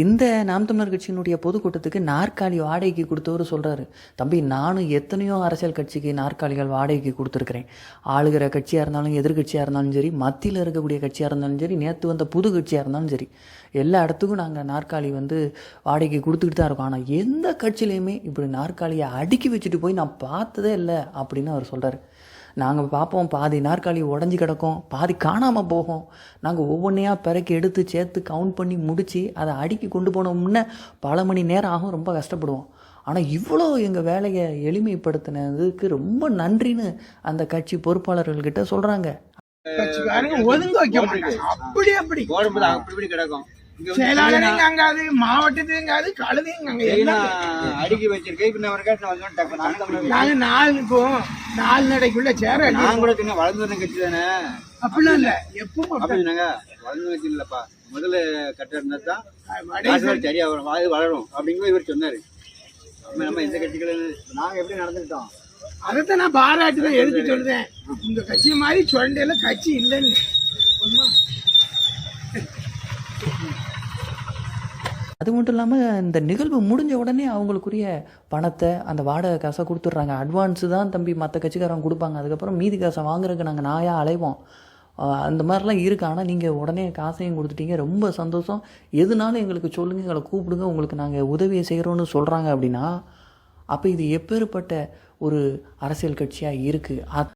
இந்த நாம் தமிழர் கட்சியினுடைய பொதுக்கூட்டத்துக்கு நாற்காலி வாடகைக்கு கொடுத்தவர் சொல்கிறாரு தம்பி நானும் எத்தனையோ அரசியல் கட்சிக்கு நாற்காலிகள் வாடகைக்கு கொடுத்துருக்குறேன். ஆளுகிற கட்சியாக இருந்தாலும் எதிர்கட்சியாக இருந்தாலும் சரி மத்தியில் இருக்கக்கூடிய கட்சியாக இருந்தாலும் சரி நேற்று வந்த புது கட்சியாக இருந்தாலும் சரி எல்லா இடத்துக்கும் நாங்கள் நாற்காலி வந்து வாடகைக்கு கொடுத்துக்கிட்டு தான் இருக்கோம். ஆனால் எந்த கட்சியிலையுமே இப்படி நாற்காலியை அடுக்கி வச்சுட்டு போய் நான் பார்த்ததே இல்லை அப்படின்னு அவர் சொல்கிறாரு நாங்கள் பார்ப்போம் பாதி நாற்காலி உடஞ்சி கிடக்கும் பாதி காணாமல் போகும். நாங்கள் ஒவ்வொன்றையாக பிறக்கி எடுத்து சேர்த்து கவுண்ட் பண்ணி முடித்து அதை அடுக்கி கொண்டு போனோம்னா பல மணி நேரம் ஆகும் ரொம்ப கஷ்டப்படுவோம். ஆனால் இவ்வளோ எங்கள் வேலையை எளிமைப்படுத்தினதுக்கு ரொம்ப நன்றின்னு அந்த கட்சி பொறுப்பாளர்கள்கிட்ட சொல்கிறாங்க மாட்டாங்க. அப்படி அப்படி போடும்போது அப்படி இப்படி கிடக்கும். செயலாளரையும் மாவட்டத்தையும் கழுதையும் அடுக்கி வச்சிருக்கேன் நாங்க நாலுக்கும் நாலு நடைக்குள்ள சேர நான் கூட வளர்ந்து வந்த கட்சி தானே. அப்படிலாம் இல்ல. எப்பவும் அப்படி அப்படி. சொன்னாங்க வளர்ந்து கட்சி இல்லப்பா. முதல்ல கட்ட இருந்தா தான் சரியா வரும் அது வளரும் அப்படிங்கும்போது இவர் சொன்னாரு. நம்ம எந்த கட்சிகளும் நாங்க எப்படி நடந்துட்டோம் அதைத்தான் நான் பாராட்டு தான் எதுக்கு சொல்றேன். உங்க கட்சி மாதிரி சொல்றேன் கட்சி இல்லைன்னு. அது மட்டும் இல்லாமல் இந்த நிகழ்வு முடிஞ்ச உடனே அவங்களுக்குரிய பணத்தை அந்த வாடகை காசை கொடுத்துட்றாங்க. அட்வான்ஸு தான் தம்பி மற்ற கட்சிக்காரங்க கொடுப்பாங்க. அதுக்கப்புறம் மீதி காசை வாங்குறதுக்கு நாங்கள் நாயாக அலைவோம். அந்த மாதிரிலாம் இருக்குது ஆனால் நீங்கள் உடனே காசையும் கொடுத்துட்டீங்க. ரொம்ப சந்தோஷம். எதுனாலும் எங்களுக்கு சொல்லுங்கள் எங்களை கூப்பிடுங்க. உங்களுக்கு நாங்கள் உதவியை செய்கிறோன்னு சொல்கிறாங்க அப்படின்னா அப்போ இது எப்பேற்பட்ட ஒரு அரசியல் கட்சியாக இருக்குது